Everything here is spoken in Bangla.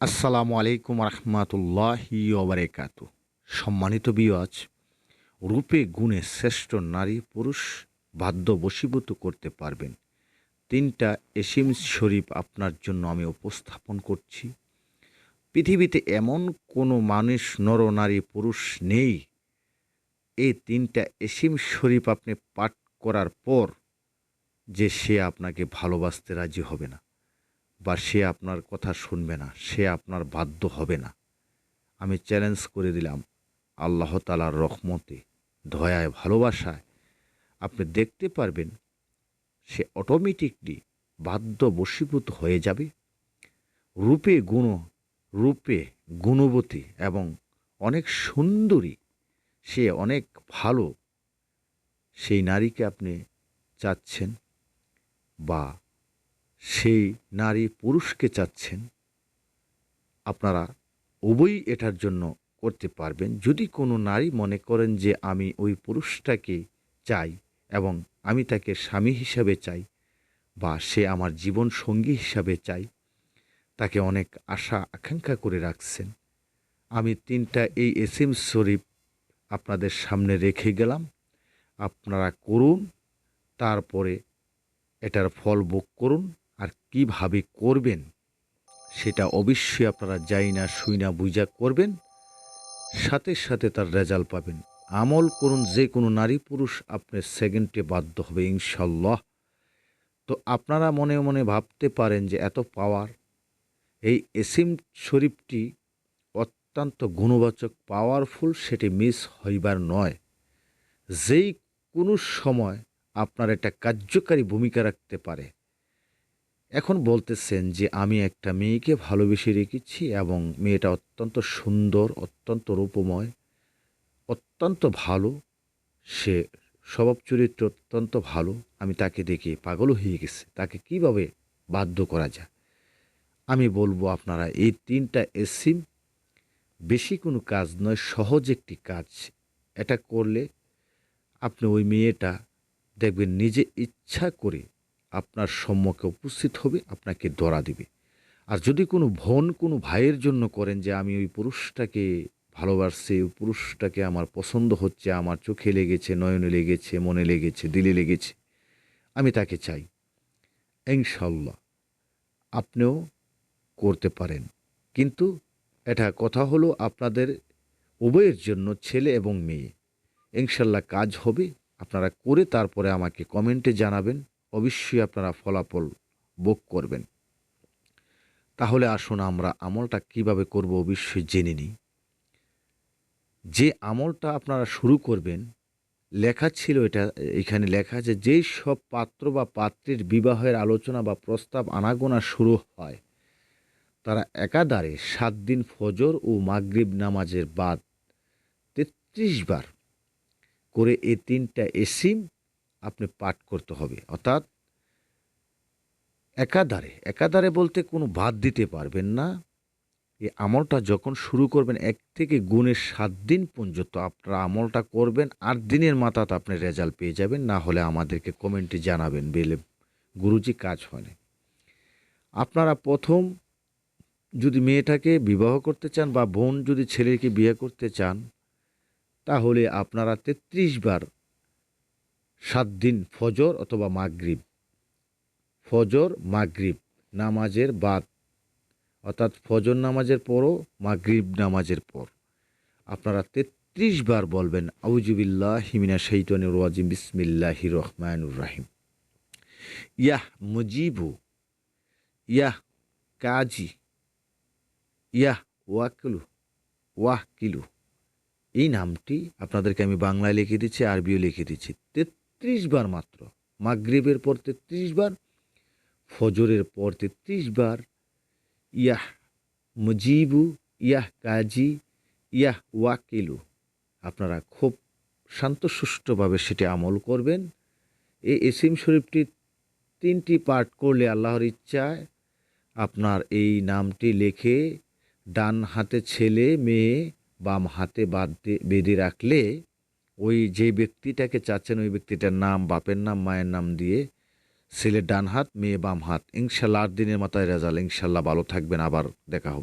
আসসালামু আলাইকুম রহমতুল্লাহি ওবরাকাতু সম্মানিত বিওয়াজ রূপে গুণে শ্রেষ্ঠ নারী পুরুষ বাধ্য বশীভূত করতে পারবেন। তিনটা এসিম শরীফ আপনার জন্য আমি উপস্থাপন করছি। পৃথিবীতে এমন কোনো মানুষ নর নারী পুরুষ নেই। এই তিনটা এসিম শরীফ আপনি পাঠ করার পর যে সে আপনাকে ভালোবাসতে রাজি হবে না। বা সে আপনার কথা শুনবে না, সে আপনার বাধ্য হবে না। আমি চ্যালেঞ্জ করে দিলাম আল্লাহ তালার রহমতে, দয়ায়, ভালোবাসায়। আপনি দেখতে পারবেন সে অটোমেটিকলি বাধ্য বশীভূত হয়ে যাবে। রূপে গুণ, রূপে গুণবতী এবং অনেক সুন্দরী, সে অনেক ভালো। সেই নারীকে আপনি চাচ্ছেন বা সেই নারী পুরুষকে চাচ্ছেন, আপনারা উভয়ই এটার জন্য করতে পারবেন। যদি কোনো নারী মনে করেন যে আমি ওই পুরুষটাকে চাই এবং আমি তাকে স্বামী হিসাবে চাই বা সে আমার জীবন সঙ্গী হিসাবে চাই, তাকে অনেক আশা আকাঙ্ক্ষা করে রাখছেন। আমি তিনটা এই এস এম শরীফ আপনাদের সামনে রেখে গেলাম। আপনারা করুন, তারপরে এটার ফল ভোগ করুন। কীভাবে করবেন সেটা অবশ্যই আপনারা যাই না শুই না বুঝা করবেন। সাথে সাথে তার রেজাল্ট পাবেন। আমল করুন যে কোনো নারী পুরুষ আপনার সেকেন্ডে বাধ্য হবে ইনশাল্লাহ তো আপনারা মনে মনে ভাবতে পারেন যে এত পাওয়ার। এই এসিম শরীফটি অত্যন্ত গুণবাচক, পাওয়ারফুল, সেটি মিস হইবার নয়। যেই কোনো সময় আপনার একটা কার্যকারী ভূমিকা রাখতে পারে। এখন বলতেছেন যে আমি একটা মেয়েকে ভালোবেসে রেখেছি এবং মেয়েটা অত্যন্ত সুন্দর, অত্যন্ত রূপময়, অত্যন্ত ভালো। সে স্বভাব চরিত্র অত্যন্ত ভালো। আমি তাকে দেখে পাগল হয়ে গেছে। তাকে কীভাবে বাধ্য করা যায়? আমি বলব আপনারা এই তিনটা এসিম বেশি কোনো কাজ নয়, সহজ একটি কাজ। এটা করলে আপনি ওই মেয়েটা দেখবেন নিজে ইচ্ছা করে আপনার সম্মুখে উপস্থিত হবে, আপনাকে ধরা দিবে। আর যদি কোনো বোন কোনো ভাইয়ের জন্য করেন যে, আমি ওই পুরুষটাকে ভালোবাসছি, ওই পুরুষটাকে আমার পছন্দ হচ্ছে, আমার চোখে লেগেছে, নয়নে লেগেছে, মনে লেগেছে, দিলে লেগেছে, আমি তাকে চাই। ইনশাল্লাহ আপনিও করতে পারেন। কিন্তু এটা কথা হলো আপনাদের উভয়ের জন্য, ছেলে এবং মেয়ে। ইনশাল্লাহ কাজ হবে, আপনারা করে তারপরে আমাকে কমেন্টে জানাবেন। অবশ্যই আপনারা ফলাফল ভোগ করবেন। তাহলে আসুন আমরা আমলটা কীভাবে করব অবশ্যই জেনে নিই। যে আমলটা আপনারা শুরু করবেন, লেখা ছিল এটা, এখানে লেখা আছে, যেই সব পাত্র বা পাত্রের বিবাহের আলোচনা বা প্রস্তাব আনাগোনা শুরু হয়, তারা একাধারে সাত দিন ফজর ও মাগরিব নামাজের বাদ তেত্রিশ বার করে এই তিনটা এসিম আপনি পাঠ করতে হবে। অর্থাৎ একাধারে একাধারে বলতে কোনো বাদ দিতে পারবেন না। এই আমলটা যখন শুরু করবেন, এক থেকে গুণের সাত দিন পর্যন্ত আপনারা আমলটা করবেন, আট দিনের মাথাতে আপনি রেজাল্ট পেয়ে যাবেন। না হলে আমাদেরকে কমেন্টে জানাবেন, বেলে গুরুজি কাজ হয়নি আপনারা প্রথম যদি মেয়েটাকে বিবাহ করতে চান বা বোন যদি ছেলেকে বিয়ে করতে চান, তাহলে আপনারা তেত্রিশ বার সাত দিন ফজর অথবা মাগরিব। ফজর, মাগরিব নামাজের বাদ। অর্থাৎ ফজর নামাজের পরও মাগরিব নামাজের পর। আপনারা তেত্রিশ বার বলবেন আউজুবিল্লাহ হিমিনা শৈতনুর রাজিম বিসমিল্লাহ রহমানুর রাহিম। ইয়াহ মুজিবু, ইয়াহ কাজি, ইয়াহ ওয়াকিলু ওয়াহ কিলু এই নামটি আপনাদেরকে আমি বাংলায় লিখে দিচ্ছি, আরবিও লিখে দিচ্ছি। তেত্রিশ বার মাত্র। মাগরীবের পর তেত্রিশ বার, ফজরের পর তেত্রিশ বার, ইয়াহ মুজিবু, ইয়াহ কাজি, ইয়াহ ওয়াকিলু। আপনারা খুব শান্ত সুষ্ঠুভাবে সেটি আমল করবেন। এই এসিম শরীফটি তিনটি পাঠ করলে আল্লাহর ইচ্ছায় আপনার এই নামটি লেখে ডান হাতে ছেলে, মেয়ে বাম হাতে বাঁধতে বেঁধে রাখলে ওই যে ব্যক্তিটাকে চাচ্ছেন, ওই ব্যক্তিটার নাম, বাপের নাম, মায়ের নাম দিয়ে ছেলের ডান হাত, মেয়ে বাম হাত। ইনশাল্লাহ আট দিনের মাথায় রেজাল্ট। ইনশাল্লাহ ভালো থাকবেন। আবার দেখা হবে।